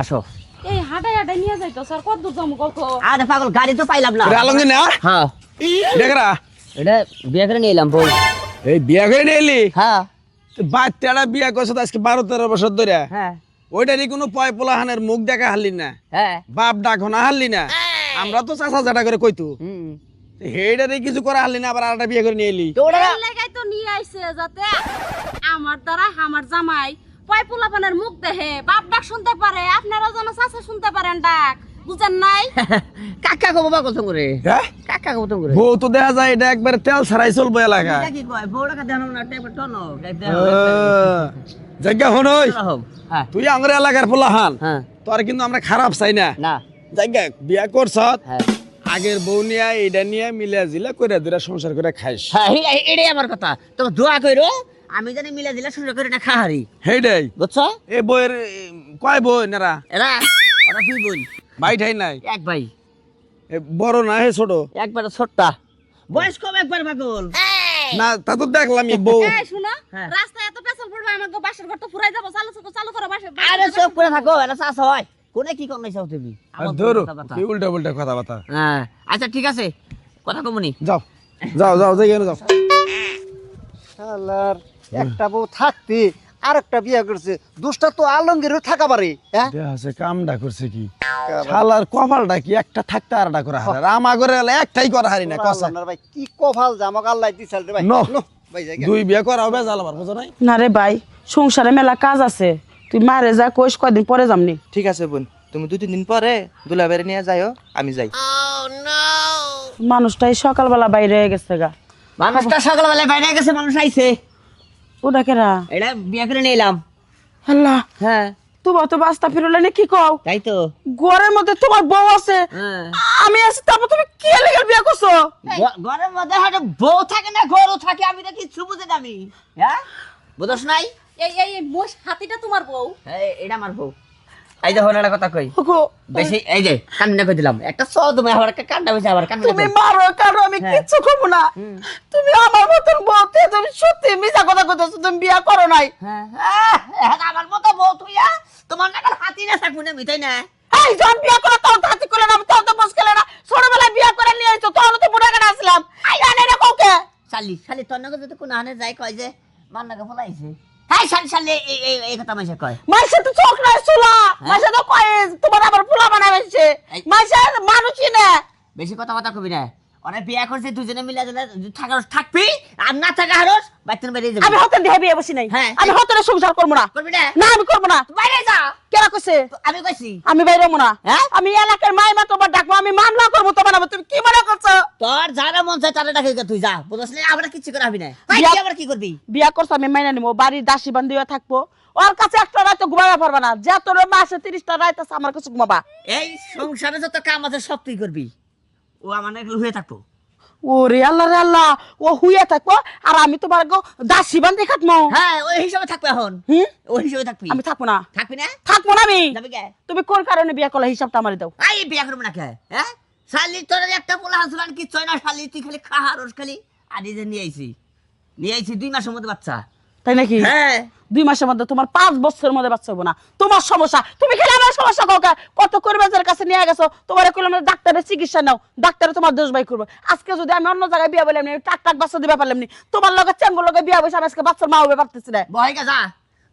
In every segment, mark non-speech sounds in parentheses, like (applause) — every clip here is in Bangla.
আসো। এই হাঁটাই হাঁটাই নিয়ে যাইতো স্যার কত দূর যাব কত? আরে পাগল গাড়ি তো পাইলাম না। রে আলমগীর না হ্যাঁ। দেখরা এটা বিয়ে করে নিয়ে এলাম বউ। এই বিয়া করে নিয়ে এলি? হ্যাঁ। বাচ্চাটা বিয়া করছে আজকে বারো তেরো বছর ধরে। হ্যাঁ। ওইটারই কোনো পয় পোলাহানের মুখ দেখা হারলি না। হ্যাঁ। বাপ ডাক না হারলি না। আমরা তো চাষা চাটা করে কইতু। হুম। হেইটারই কিছু করা হারলি না আবার আরেকটা বিয়ে করে নিয়ে এলি। তো ওটা লাগাই তো নিয়ে আইছে যাতে আমার দ্বারা আমার জামাই পোলাপানের মুখ দেহে বাপ ডাক শুনতে পারে আপনারা যেন চাচা শুনতে পারেন ডাক বুঝেন নাই? (laughs) কাকা কব বা কত করে? হ্যাঁ? কাকা কত করে? বউ তো দেখা যায় এটা একবারে তেল ছাড়াই চলবো এলাকায়। এটা কি কয়? বউটাকে দেন না টেপে টনো জায়গা হনই হ্যাঁ। তুই আমার এলাকার পোলাহান। হ্যাঁ। তোর কিন্তু আমরা খারাপ চাই না। না। জায়গা বিয়া করছ হ্যাঁ। আগের বউ নিয়ে এইটা নিয়ে মিলে জিলা করে দুরা সংসার করে খাইস। হ্যাঁ এটাই আমার কথা। তো দোয়া কইরো আমি জানি মিলে দিলে শুরু করে না খাহারি। হেইটাই বুঝছ? এ বইয়ের এ, কয় বই নারা? এরা ওরা দুই বোন ভাই ঠাই নাই? এক ভাই এ বড় না হে ছোট? একবার ছোট্টা। বয়স কম একবার পাগল। না তা তো দেখলাম এই বউ। এই শুনো হ্যাঁ। রাস্তায় এত পেছল পড়বে আমাকে বাসের ঘর তো ফুরাই যাব চালু চালু- চালু করো বাসের আরে চুপ করে থাকো এটা চাষ হয়। কোনে কি করতে চাও তুমি? আমার ধরো। কি উল্টা উল্টা কথা বাতা হ্যাঁ। আচ্ছা ঠিক আছে। কথা কমনি। যাও। যাও যাও যাই যাও শালার। একটা বউ থাকতে আর একটা বিয়ে করছে দুষ্টা তো আলমগীরও থাকা পারে হ্যাঁ? আছে কামডা করছে কি? শালার কপালটা কি? একটা থাকতে আরটা করা হারে আর আমা করে হলে একটাই করা হারি না কসা। ভাই কি কপাল যে আমাকে আল্লাহ দিছাল রে ভাই। দুই বিয়ে করা হবে জাল আবার বুঝো নাই? না রে ভাই সংসারে মেলা কাজ আছে। তুই মারে যা কইস কয়দিন পরে যামনি ঠিক আছে বোন তুমি দুই তিন দিন পরে দুলাবের নিয়ে যাইও আমি যাই। মানুষটাই সকালবেলা বাইরে গেছে গা। মানুষটা সকালবেলায় বাইরে গেছে মানুষ আইছে। ওটা কেরা এটা বিয়ে করে নিয়ে আল্লাহ হ্যাঁ। তোমার তো বাস্তা ফিরলে না কি কও? তাই তো। ঘরের মধ্যে তোমার বউ আছে। হ্যাঁ। আমি আছি তারপর তুমি কি লেগে বিয়ে করছ? ঘরের মধ্যে হয়তো বউ থাকে না গরু থাকে আমি দেখি বুঝে না আমি হ্যাঁ? বুঝস নাই? এই এই এই মোষ হাতিটা তোমার বউ। এটা আমার বউ। এই দেখো একটা কথা কই। বেশি এই যে কান্না করে দিলাম। একটা স তুমি আবার একটা কান্না আবার কান্না তুমি মারো কারও আমি হ্যাঁ। কিচ্ছু না। তুমি আমার মতন বউতে তুমি সত্যি মিছা কথা কইতেছো তুমি বিয়া করো নাই। হ্যাঁ আহ, আমার মতো বউ তুই তোমার হাতি না থাকব না মিঠাই না। এই যখন বিয়া করে তখন তো হাতি করে না তখন তো বস না। ছোটবেলায় বিয়া করে নিয়ে আইছো তখন তো বুড়া কেন আসলাম। আই। জানে না কাউকে? শালি শালি তোর নাকি যদি কোনো হানে যাই কয় যে নাকি ফলাইছে। হ্যাঁ শালি শালি এই এই কথা মাইসে কয়। মাইসে তো চোখ নাই মাইসে তো কয় তোমার আবার ফুলা বানাইছে মাইসে মানুষই না। বেশি কথা কথা কবি না। অনেক বিয়া করছে দুজনে মিলে থাকার থাকবি আর না থাকা হারস বাইতের বেরিয়ে যাবে। আমি হতে দেহে বিয়ে বসি নাই। হ্যাঁ। আমি হতে সংসার করব না। করবি না? না আমি করব না। বাইরে যা কেরা কইছে? আমি কইছি। আমি বাইরে হব হ্যাঁ? আমি এলাকার মাই মা তোমার ডাকবো আমি মামলা করব তোমার নামে। তুমি কি মনে করছ? তোর যারা মন চায় তারা ডাকে তুই যা। বুঝছ না আমরা কিছু না। বিয়া- তুই আবার কি করবি? বিয়া করছ আমি মাইনা বাড়ির দাসী থাকব। ওর কাছে একটা রাত ঘুমাবা পারবা না। যা তোর মাসে তিরিশটা রাত আছে আমার কাছে ঘুমাবা। এই সংসারে যত কাম আছে সব তুই করবি। ও আমার হয়ে থাকব। ওরে আল্লাহ রে আল্লাহ ও হুইয়া থাকব আর আমি তোমার গো দাসী বান্ধি খাটমো। হ্যাঁ ওই হিসাবে থাকবে এখন। হুম? ওই হিসাবে থাকবি। আমি থাকব না। থাকবি না? থাকব না আমি। তুমি কোন কারণে বিয়া করলে হিসাবটা আমার দাও। আই বিয়া করব না কে হ্যাঁ? শালি তোর একটা পোলা হাসবান কি চয় না শালি তুই খালি খাহার খালি। আর এই যে নিয়ে আইছি। নিয়ে আইছি দুই মাসের মধ্যে বাচ্চা। তাই নাকি? হ্যাঁ। দুই মাসের মধ্যে তোমার পাঁচ বছরের মধ্যে বাচ্চা হব না। তোমার সমস্যা তুমি খেলে আমার সমস্যা কাউকে কত করিবাজের কাছে নিয়ে গেছো? তোমার কইলাম ডাক্তারের চিকিৎসা নাও ডাক্তারে তোমার দোষ বাই করব। আজকে যদি আমি অন্য জায়গায় বিয়া বললাম টাক টাক বাচ্চা দিবা পারলাম নি তোমার লগে চেঙ্গুর লগে বিয়া বসে আমি আজকে বাচ্চার মা হবে পারতেছি না। বয় গা যা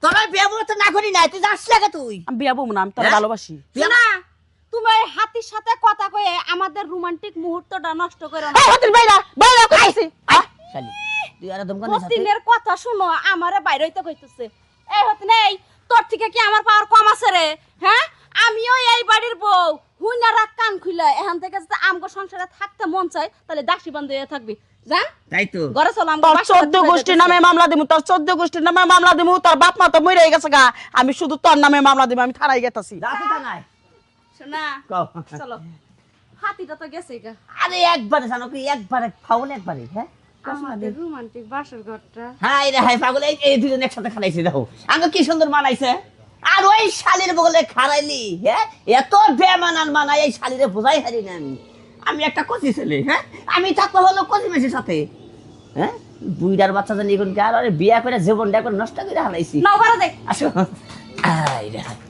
তোর বিয়া বলতে না করি না তুই যাস লাগে তুই। আমি বিয়া বলব না আমি তোর হ্যাঁ? ভালোবাসি। না তুমি ওই হাতির সাথে কথা কয়ে আমাদের রোমান্টিক মুহূর্তটা নষ্ট করো না। হাতির বাইরা বাইরা কইছি শালি। তুই আর দমকান কথা শুনো আমারে বাইরে হইতে কইতেছে। এই হতে নেই তোর থেকে কি আমার পাওয়ার কম আছে রে? হ্যাঁ? আমিও এই বাড়ির বউ। হুইনা রাখ কান খুলে এখান থেকে যদি আমগো সংসারে থাকতে মন চায় তাহলে দাসী বান্ধ হয়ে থাকবি। জান? তাই তো। ঘরে চল আমগো তোর বাসায় চোদ্দ চলে গোষ্ঠীর নামে মামলা দিমু তোর চোদ্দ গোষ্ঠীর নামে মামলা দিমু তোর বাপ মা তো মরে গেছে গা। আমি শুধু তোর নামে মামলা দিব আমি থানায় গেতাছি। যা তুই তা নাই শোনা চলো। হাতিটা তো গেছে গা। আরে একবারে জানো কি একবারে ফাউল একবারে হ্যাঁ? আমাদের রোমান্টিক বাসর ঘরটা। হাই রে হাই পাগল এই দুজন একসাথে খালাইছে দেখো। আগে কি সুন্দর মানাইছে? আর ওই শালির বগলে খারাইলি হ্যাঁ? এত বেমানান মানাই এই শালিরে বোঝাই হারি না আমি। আমি একটা কচি ছেলে হ্যাঁ? আমি হলো কচি মেসির সাথে। হ্যাঁ? বুইড়ার বাচ্চা জানি এখন কি আর বিয়া করে জীবনটা এখন নষ্ট করে হারাইছি আসো। আই রে